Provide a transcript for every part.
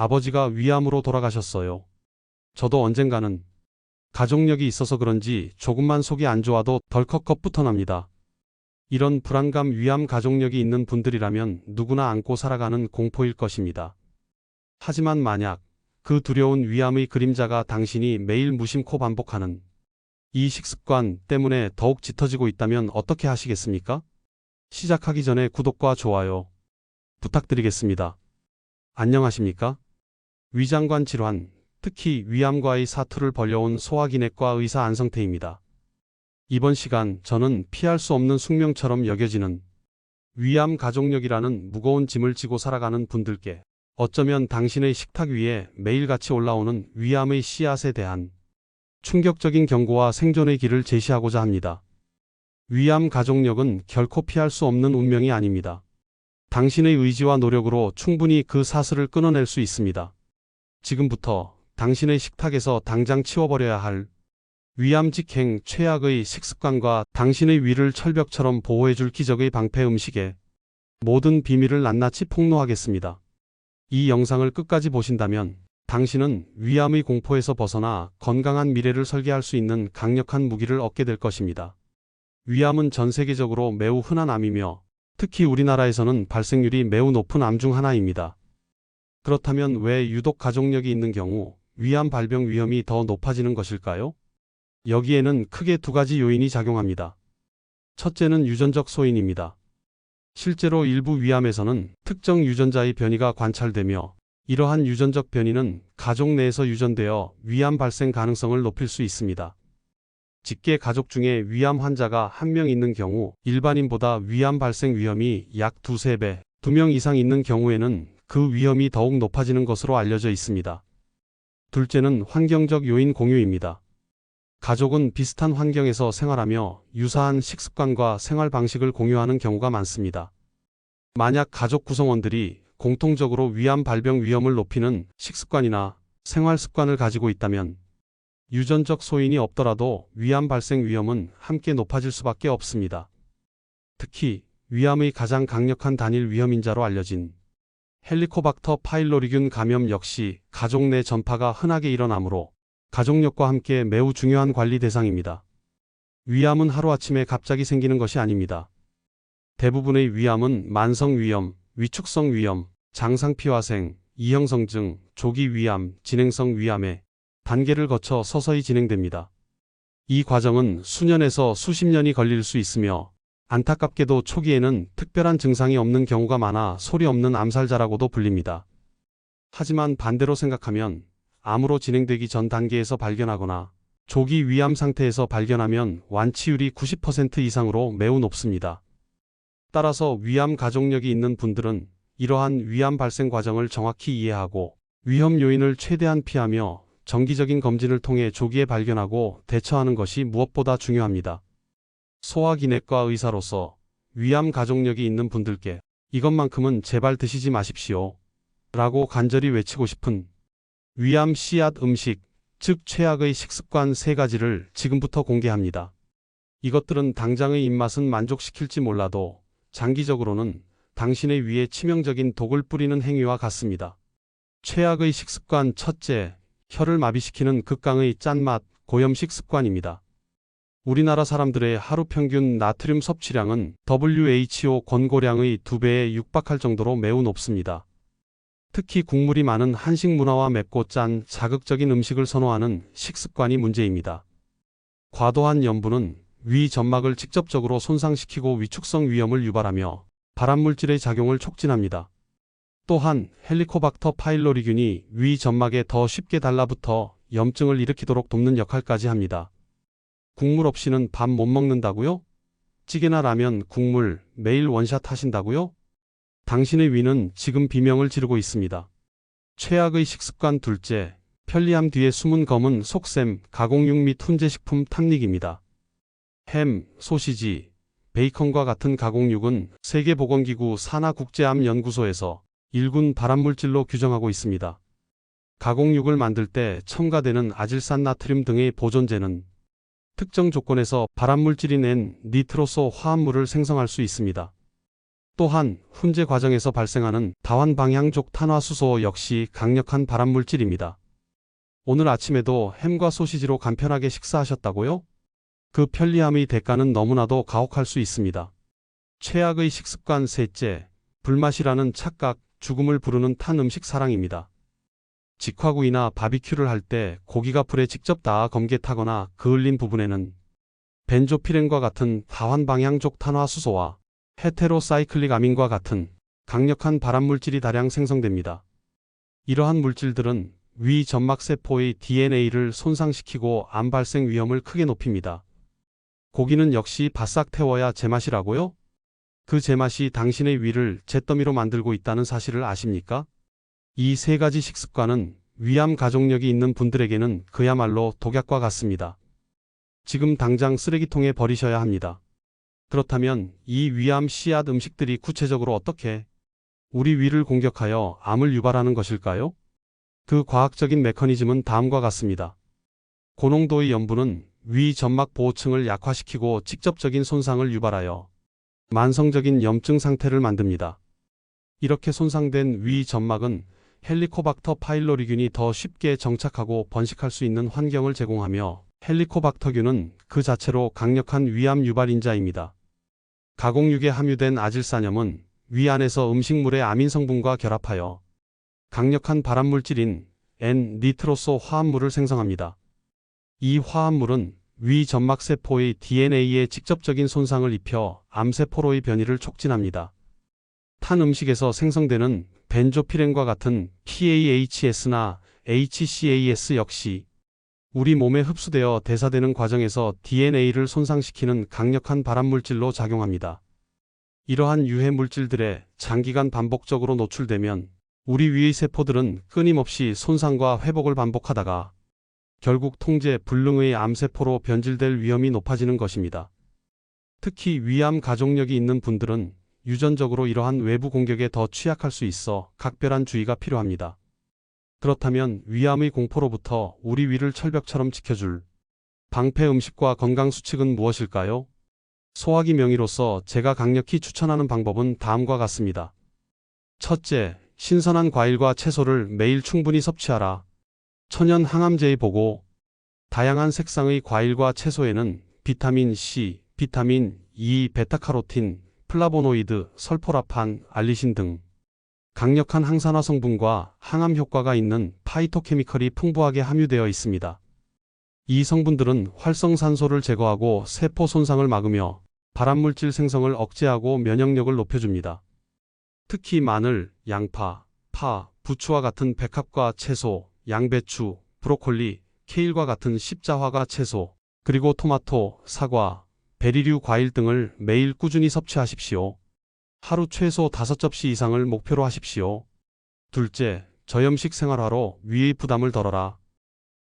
아버지가 위암으로 돌아가셨어요. 저도 언젠가는 가족력이 있어서 그런지 조금만 속이 안 좋아도 덜컥 겁부터 납니다. 이런 불안감 위암 가족력이 있는 분들이라면 누구나 안고 살아가는 공포일 것입니다. 하지만 만약 그 두려운 위암의 그림자가 당신이 매일 무심코 반복하는 이 식습관 때문에 더욱 짙어지고 있다면 어떻게 하시겠습니까? 시작하기 전에 구독과 좋아요 부탁드리겠습니다. 안녕하십니까? 위장관 질환, 특히 위암과의 사투를 벌려온 소화기내과 의사 안성태입니다. 이번 시간 저는 피할 수 없는 숙명처럼 여겨지는 위암 가족력이라는 무거운 짐을 지고 살아가는 분들께 어쩌면 당신의 식탁 위에 매일같이 올라오는 위암의 씨앗에 대한 충격적인 경고와 생존의 길을 제시하고자 합니다. 위암 가족력은 결코 피할 수 없는 운명이 아닙니다. 당신의 의지와 노력으로 충분히 그 사슬을 끊어낼 수 있습니다. 지금부터 당신의 식탁에서 당장 치워버려야 할 위암 직행 최악의 식습관과 당신의 위를 철벽처럼 보호해줄 기적의 방패 음식에 모든 비밀을 낱낱이 폭로하겠습니다. 이 영상을 끝까지 보신다면 당신은 위암의 공포에서 벗어나 건강한 미래를 설계할 수 있는 강력한 무기를 얻게 될 것입니다. 위암은 전 세계적으로 매우 흔한 암이며 특히 우리나라에서는 발생률이 매우 높은 암 중 하나입니다. 그렇다면 왜 유독 가족력이 있는 경우 위암 발병 위험이 더 높아지는 것일까요? 여기에는 크게 두 가지 요인이 작용합니다. 첫째는 유전적 소인입니다. 실제로 일부 위암에서는 특정 유전자의 변이가 관찰되며 이러한 유전적 변이는 가족 내에서 유전되어 위암 발생 가능성을 높일 수 있습니다. 직계 가족 중에 위암 환자가 한 명 있는 경우 일반인보다 위암 발생 위험이 약 두세 배, 두 명 이상 있는 경우에는 그 위험이 더욱 높아지는 것으로 알려져 있습니다. 둘째는 환경적 요인 공유입니다. 가족은 비슷한 환경에서 생활하며 유사한 식습관과 생활 방식을 공유하는 경우가 많습니다. 만약 가족 구성원들이 공통적으로 위암 발병 위험을 높이는 식습관이나 생활 습관을 가지고 있다면 유전적 소인이 없더라도 위암 발생 위험은 함께 높아질 수밖에 없습니다. 특히 위암의 가장 강력한 단일 위험인자로 알려진 헬리코박터 파일로리균 감염 역시 가족 내 전파가 흔하게 일어나므로 가족력과 함께 매우 중요한 관리 대상입니다. 위암은 하루아침에 갑자기 생기는 것이 아닙니다. 대부분의 위암은 만성 위염, 위축성 위염, 장상피화생, 이형성증, 조기 위암, 진행성 위암의 단계를 거쳐 서서히 진행됩니다. 이 과정은 수년에서 수십 년이 걸릴 수 있으며 안타깝게도 초기에는 특별한 증상이 없는 경우가 많아 소리 없는 암살자라고도 불립니다. 하지만 반대로 생각하면 암으로 진행되기 전 단계에서 발견하거나 조기 위암 상태에서 발견하면 완치율이 90% 이상으로 매우 높습니다. 따라서 위암 가족력이 있는 분들은 이러한 위암 발생 과정을 정확히 이해하고 위험 요인을 최대한 피하며 정기적인 검진을 통해 조기에 발견하고 대처하는 것이 무엇보다 중요합니다. 소화기내과 의사로서 위암 가족력이 있는 분들께 이것만큼은 제발 드시지 마십시오. 라고 간절히 외치고 싶은 위암 씨앗 음식, 즉 최악의 식습관 세 가지를 지금부터 공개합니다. 이것들은 당장의 입맛은 만족시킬지 몰라도 장기적으로는 당신의 위에 치명적인 독을 뿌리는 행위와 같습니다. 최악의 식습관 첫째, 혀를 마비시키는 극강의 짠맛, 고염식 습관입니다. 우리나라 사람들의 하루 평균 나트륨 섭취량은 WHO 권고량의 2배에 육박할 정도로 매우 높습니다. 특히 국물이 많은 한식 문화와 맵고 짠 자극적인 음식을 선호하는 식습관이 문제입니다. 과도한 염분은 위 점막을 직접적으로 손상시키고 위축성 위염을 유발하며 발암물질의 작용을 촉진합니다. 또한 헬리코박터 파일로리균이 위 점막에 더 쉽게 달라붙어 염증을 일으키도록 돕는 역할까지 합니다. 국물 없이는 밥 못 먹는다고요? 찌개나 라면, 국물 매일 원샷 하신다고요? 당신의 위는 지금 비명을 지르고 있습니다. 최악의 식습관 둘째, 편리함 뒤에 숨은 검은 속셈, 가공육 및 훈제식품 탐닉입니다. 햄, 소시지, 베이컨과 같은 가공육은 세계보건기구 산하국제암연구소에서 일군 발암물질로 규정하고 있습니다. 가공육을 만들 때 첨가되는 아질산 나트륨 등의 보존제는 특정 조건에서 발암물질이 낸 니트로소 화합물을 생성할 수 있습니다. 또한 훈제 과정에서 발생하는 다환 방향족 탄화수소 역시 강력한 발암물질입니다. 오늘 아침에도 햄과 소시지로 간편하게 식사하셨다고요? 그 편리함의 대가는 너무나도 가혹할 수 있습니다. 최악의 식습관 셋째, 불맛이라는 착각, 죽음을 부르는 탄 음식 사랑입니다. 직화구이나 바비큐를 할 때 고기가 불에 직접 닿아 검게 타거나 그을린 부분에는 벤조피렌과 같은 다환 방향족 탄화수소와 헤테로사이클릭 아민과 같은 강력한 발암물질이 다량 생성됩니다. 이러한 물질들은 위 점막 세포의 DNA를 손상시키고 암 발생 위험을 크게 높입니다. 고기는 역시 바싹 태워야 제맛이라고요? 그 제맛이 당신의 위를 잿더미로 만들고 있다는 사실을 아십니까? 이 세 가지 식습관은 위암 가족력이 있는 분들에게는 그야말로 독약과 같습니다. 지금 당장 쓰레기통에 버리셔야 합니다. 그렇다면 이 위암 씨앗 음식들이 구체적으로 어떻게 우리 위를 공격하여 암을 유발하는 것일까요? 그 과학적인 메커니즘은 다음과 같습니다. 고농도의 염분은 위 점막 보호층을 약화시키고 직접적인 손상을 유발하여 만성적인 염증 상태를 만듭니다. 이렇게 손상된 위 점막은 헬리코박터 파일로리균이 더 쉽게 정착하고 번식할 수 있는 환경을 제공하며 헬리코박터균은 그 자체로 강력한 위암 유발인자입니다. 가공육에 함유된 아질산염은 위 안에서 음식물의 아민 성분과 결합하여 강력한 발암물질인 N-니트로소 화합물을 생성합니다. 이 화합물은 위 점막 세포의 DNA에 직접적인 손상을 입혀 암세포로의 변이를 촉진합니다. 탄 음식에서 생성되는 벤조피렌과 같은 PAHS나 HCAS 역시 우리 몸에 흡수되어 대사되는 과정에서 DNA를 손상시키는 강력한 발암물질로 작용합니다. 이러한 유해 물질들에 장기간 반복적으로 노출되면 우리 위의 세포들은 끊임없이 손상과 회복을 반복하다가 결국 통제 불능의 암세포로 변질될 위험이 높아지는 것입니다. 특히 위암 가족력이 있는 분들은 유전적으로 이러한 외부 공격에 더 취약할 수 있어 각별한 주의가 필요합니다. 그렇다면 위암의 공포로부터 우리 위를 철벽처럼 지켜줄 방패 음식과 건강 수칙은 무엇일까요? 소화기 명의로서 제가 강력히 추천하는 방법은 다음과 같습니다. 첫째, 신선한 과일과 채소를 매일 충분히 섭취하라. 천연 항암제의 보고 다양한 색상의 과일과 채소에는 비타민 C, 비타민 E, 베타카로틴, 플라보노이드, 설포라판, 알리신 등 강력한 항산화 성분과 항암 효과가 있는 파이토케미컬이 풍부하게 함유되어 있습니다. 이 성분들은 활성산소를 제거하고 세포 손상을 막으며 발암물질 생성을 억제하고 면역력을 높여줍니다. 특히 마늘, 양파, 파, 부추와 같은 백합과 채소, 양배추, 브로콜리, 케일과 같은 십자화과 채소, 그리고 토마토, 사과, 베리류 과일 등을 매일 꾸준히 섭취하십시오. 하루 최소 5접시 이상을 목표로 하십시오. 둘째, 저염식 생활화로 위의 부담을 덜어라.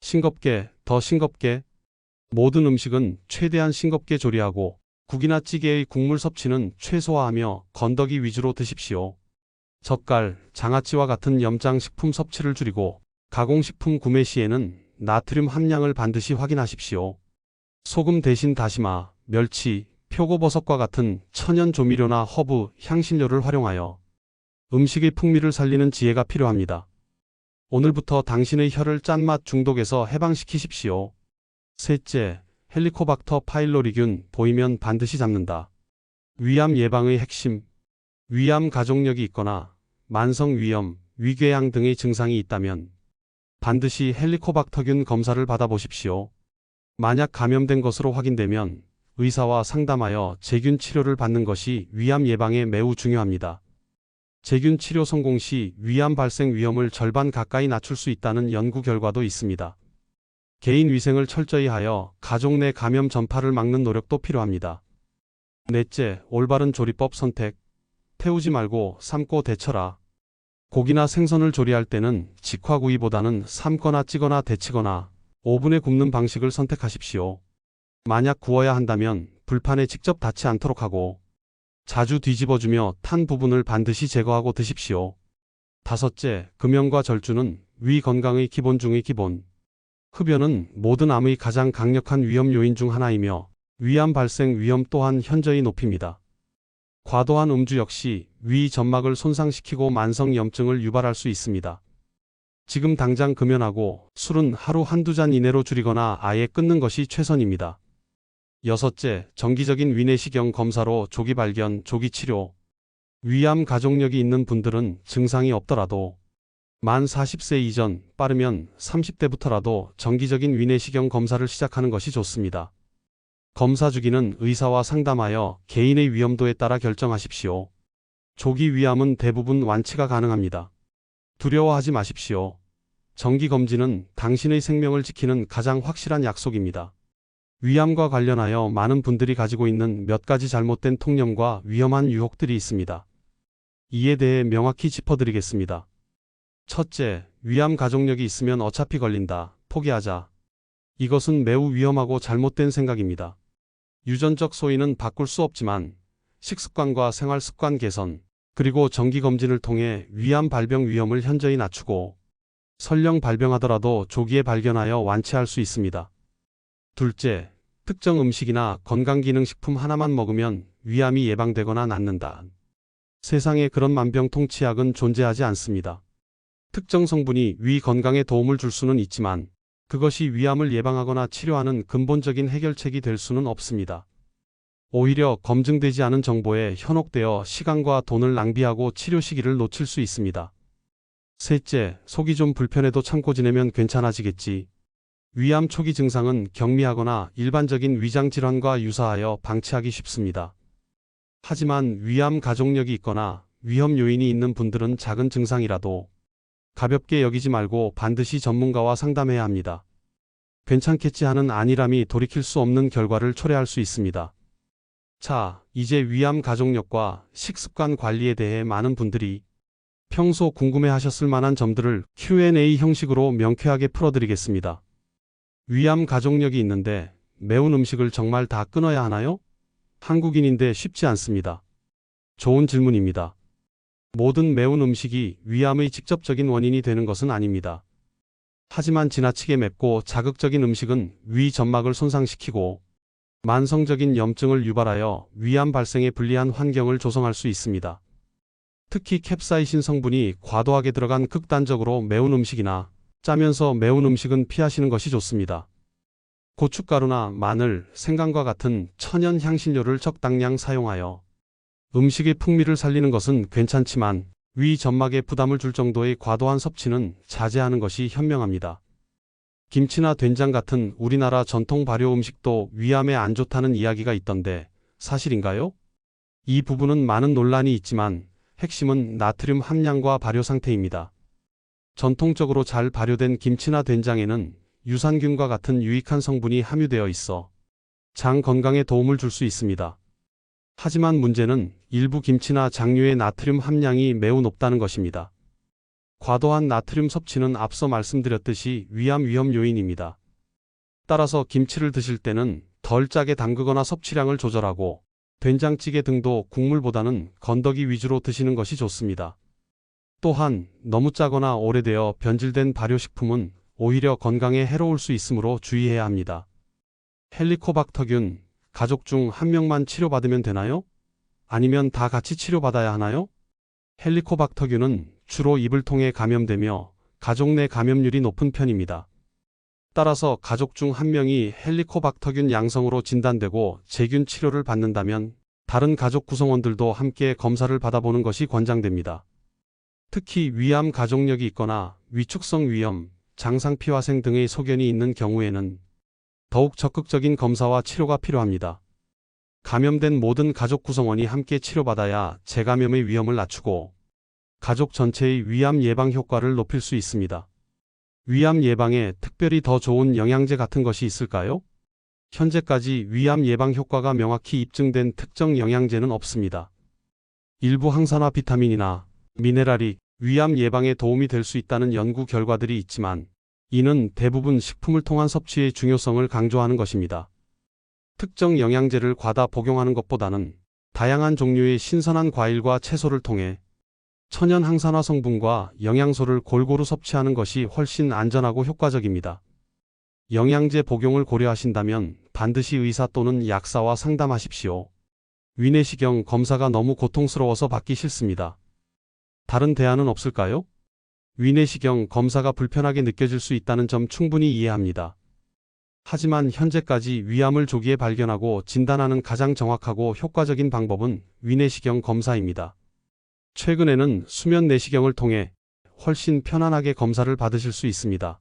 싱겁게, 더 싱겁게. 모든 음식은 최대한 싱겁게 조리하고 국이나 찌개의 국물 섭취는 최소화하며 건더기 위주로 드십시오. 젓갈, 장아찌와 같은 염장 식품 섭취를 줄이고 가공식품 구매 시에는 나트륨 함량을 반드시 확인하십시오. 소금 대신 다시마, 멸치, 표고버섯과 같은 천연 조미료나 허브, 향신료를 활용하여 음식의 풍미를 살리는 지혜가 필요합니다. 오늘부터 당신의 혀를 짠맛 중독에서 해방시키십시오. 셋째, 헬리코박터 파일로리균 보이면 반드시 잡는다. 위암 예방의 핵심. 위암 가족력이 있거나 만성 위염, 위궤양 등의 증상이 있다면 반드시 헬리코박터균 검사를 받아보십시오. 만약 감염된 것으로 확인되면 의사와 상담하여 제균 치료를 받는 것이 위암 예방에 매우 중요합니다. 제균 치료 성공 시 위암 발생 위험을 절반 가까이 낮출 수 있다는 연구 결과도 있습니다. 개인 위생을 철저히 하여 가족 내 감염 전파를 막는 노력도 필요합니다. 넷째, 올바른 조리법 선택. 태우지 말고 삶고 데쳐라. 고기나 생선을 조리할 때는 직화구이보다는 삶거나 찌거나 데치거나 오븐에 굽는 방식을 선택하십시오. 만약 구워야 한다면 불판에 직접 닿지 않도록 하고 자주 뒤집어주며 탄 부분을 반드시 제거하고 드십시오. 다섯째, 금연과 절주는 위 건강의 기본 중의 기본. 흡연은 모든 암의 가장 강력한 위험 요인 중 하나이며 위암 발생 위험 또한 현저히 높입니다. 과도한 음주 역시 위 점막을 손상시키고 만성 염증을 유발할 수 있습니다. 지금 당장 금연하고 술은 하루 한두 잔 이내로 줄이거나 아예 끊는 것이 최선입니다. 여섯째, 정기적인 위내시경 검사로 조기 발견, 조기 치료. 위암 가족력이 있는 분들은 증상이 없더라도 만 40세 이전, 빠르면 30대부터라도 정기적인 위내시경 검사를 시작하는 것이 좋습니다. 검사 주기는 의사와 상담하여 개인의 위험도에 따라 결정하십시오. 조기 위암은 대부분 완치가 가능합니다. 두려워하지 마십시오. 정기 검진은 당신의 생명을 지키는 가장 확실한 약속입니다. 위암과 관련하여 많은 분들이 가지고 있는 몇 가지 잘못된 통념과 위험한 유혹들이 있습니다. 이에 대해 명확히 짚어드리겠습니다. 첫째, 위암 가족력이 있으면 어차피 걸린다. 포기하자. 이것은 매우 위험하고 잘못된 생각입니다. 유전적 소인은 바꿀 수 없지만 식습관과 생활 습관 개선, 그리고 정기 검진을 통해 위암 발병 위험을 현저히 낮추고 설령 발병하더라도 조기에 발견하여 완치할 수 있습니다. 둘째, 특정 음식이나 건강기능식품 하나만 먹으면 위암이 예방되거나 낫는다. 세상에 그런 만병통치약은 존재하지 않습니다. 특정 성분이 위 건강에 도움을 줄 수는 있지만 그것이 위암을 예방하거나 치료하는 근본적인 해결책이 될 수는 없습니다. 오히려 검증되지 않은 정보에 현혹되어 시간과 돈을 낭비하고 치료 시기를 놓칠 수 있습니다. 셋째, 속이 좀 불편해도 참고 지내면 괜찮아지겠지. 위암 초기 증상은 경미하거나 일반적인 위장 질환과 유사하여 방치하기 쉽습니다. 하지만 위암 가족력이 있거나 위험 요인이 있는 분들은 작은 증상이라도 가볍게 여기지 말고 반드시 전문가와 상담해야 합니다. 괜찮겠지 하는 안일함이 돌이킬 수 없는 결과를 초래할 수 있습니다. 자, 이제 위암 가족력과 식습관 관리에 대해 많은 분들이 평소 궁금해 하셨을 만한 점들을 Q&A 형식으로 명쾌하게 풀어드리겠습니다. 위암 가족력이 있는데 매운 음식을 정말 다 끊어야 하나요? 한국인인데 쉽지 않습니다. 좋은 질문입니다. 모든 매운 음식이 위암의 직접적인 원인이 되는 것은 아닙니다. 하지만 지나치게 맵고 자극적인 음식은 위 점막을 손상시키고 만성적인 염증을 유발하여 위암 발생에 불리한 환경을 조성할 수 있습니다. 특히 캡사이신 성분이 과도하게 들어간 극단적으로 매운 음식이나 짜면서 매운 음식은 피하시는 것이 좋습니다. 고춧가루나 마늘, 생강과 같은 천연 향신료를 적당량 사용하여 음식의 풍미를 살리는 것은 괜찮지만 위 점막에 부담을 줄 정도의 과도한 섭취는 자제하는 것이 현명합니다. 김치나 된장 같은 우리나라 전통 발효 음식도 위암에 안 좋다는 이야기가 있던데 사실인가요? 이 부분은 많은 논란이 있지만 핵심은 나트륨 함량과 발효 상태입니다. 전통적으로 잘 발효된 김치나 된장에는 유산균과 같은 유익한 성분이 함유되어 있어 장 건강에 도움을 줄 수 있습니다. 하지만 문제는 일부 김치나 장류의 나트륨 함량이 매우 높다는 것입니다. 과도한 나트륨 섭취는 앞서 말씀드렸듯이 위암 위험 요인입니다. 따라서 김치를 드실 때는 덜 짜게 담그거나 섭취량을 조절하고 된장찌개 등도 국물보다는 건더기 위주로 드시는 것이 좋습니다. 또한 너무 짜거나 오래되어 변질된 발효식품은 오히려 건강에 해로울 수 있으므로 주의해야 합니다. 헬리코박터균, 가족 중 한 명만 치료받으면 되나요? 아니면 다 같이 치료받아야 하나요? 헬리코박터균은 주로 입을 통해 감염되며 가족 내 감염률이 높은 편입니다. 따라서 가족 중 한 명이 헬리코박터균 양성으로 진단되고 제균 치료를 받는다면 다른 가족 구성원들도 함께 검사를 받아보는 것이 권장됩니다. 특히 위암 가족력이 있거나 위축성 위염, 장상피화생 등의 소견이 있는 경우에는 더욱 적극적인 검사와 치료가 필요합니다. 감염된 모든 가족 구성원이 함께 치료받아야 재감염의 위험을 낮추고 가족 전체의 위암 예방 효과를 높일 수 있습니다. 위암 예방에 특별히 더 좋은 영양제 같은 것이 있을까요? 현재까지 위암 예방 효과가 명확히 입증된 특정 영양제는 없습니다. 일부 항산화 비타민이나 미네랄이 위암 예방에 도움이 될 수 있다는 연구 결과들이 있지만 이는 대부분 식품을 통한 섭취의 중요성을 강조하는 것입니다. 특정 영양제를 과다 복용하는 것보다는 다양한 종류의 신선한 과일과 채소를 통해 천연 항산화 성분과 영양소를 골고루 섭취하는 것이 훨씬 안전하고 효과적입니다. 영양제 복용을 고려하신다면 반드시 의사 또는 약사와 상담하십시오. 위내시경 검사가 너무 고통스러워서 받기 싫습니다. 다른 대안은 없을까요? 위내시경 검사가 불편하게 느껴질 수 있다는 점 충분히 이해합니다. 하지만 현재까지 위암을 조기에 발견하고 진단하는 가장 정확하고 효과적인 방법은 위내시경 검사입니다. 최근에는 수면 내시경을 통해 훨씬 편안하게 검사를 받으실 수 있습니다.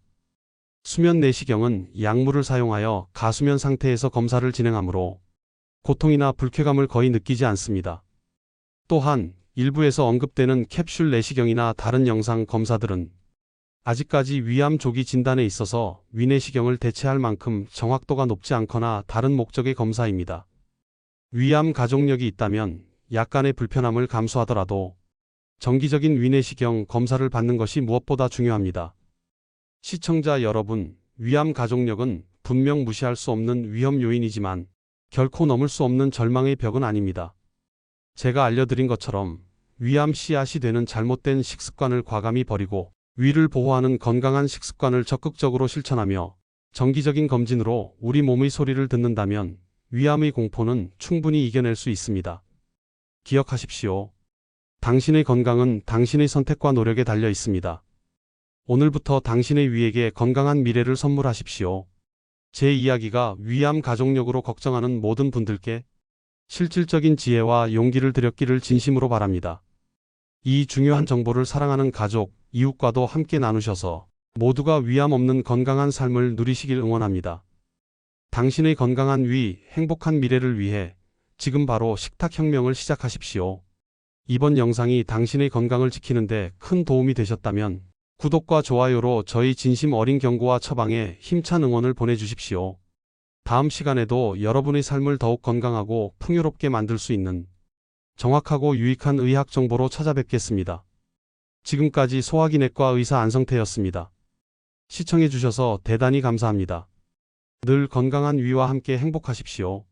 수면 내시경은 약물을 사용하여 가수면 상태에서 검사를 진행하므로 고통이나 불쾌감을 거의 느끼지 않습니다. 또한 일부에서 언급되는 캡슐 내시경이나 다른 영상 검사들은 아직까지 위암 조기 진단에 있어서 위내시경을 대체할 만큼 정확도가 높지 않거나 다른 목적의 검사입니다. 위암 가족력이 있다면 약간의 불편함을 감수하더라도 정기적인 위내시경 검사를 받는 것이 무엇보다 중요합니다. 시청자 여러분, 위암 가족력은 분명 무시할 수 없는 위험 요인이지만 결코 넘을 수 없는 절망의 벽은 아닙니다. 제가 알려드린 것처럼 위암 씨앗이 되는 잘못된 식습관을 과감히 버리고 위를 보호하는 건강한 식습관을 적극적으로 실천하며 정기적인 검진으로 우리 몸의 소리를 듣는다면 위암의 공포는 충분히 이겨낼 수 있습니다. 기억하십시오. 당신의 건강은 당신의 선택과 노력에 달려 있습니다. 오늘부터 당신의 위에게 건강한 미래를 선물하십시오. 제 이야기가 위암 가족력으로 걱정하는 모든 분들께 실질적인 지혜와 용기를 드렸기를 진심으로 바랍니다. 이 중요한 정보를 사랑하는 가족, 이웃과도 함께 나누셔서 모두가 위암 없는 건강한 삶을 누리시길 응원합니다. 당신의 건강한 위, 행복한 미래를 위해 지금 바로 식탁혁명을 시작하십시오. 이번 영상이 당신의 건강을 지키는데 큰 도움이 되셨다면 구독과 좋아요로 저희 진심 어린 경고와 처방에 힘찬 응원을 보내주십시오. 다음 시간에도 여러분의 삶을 더욱 건강하고 풍요롭게 만들 수 있는 정확하고 유익한 의학 정보로 찾아뵙겠습니다. 지금까지 소화기내과 의사 안성태였습니다. 시청해주셔서 대단히 감사합니다. 늘 건강한 위와 함께 행복하십시오.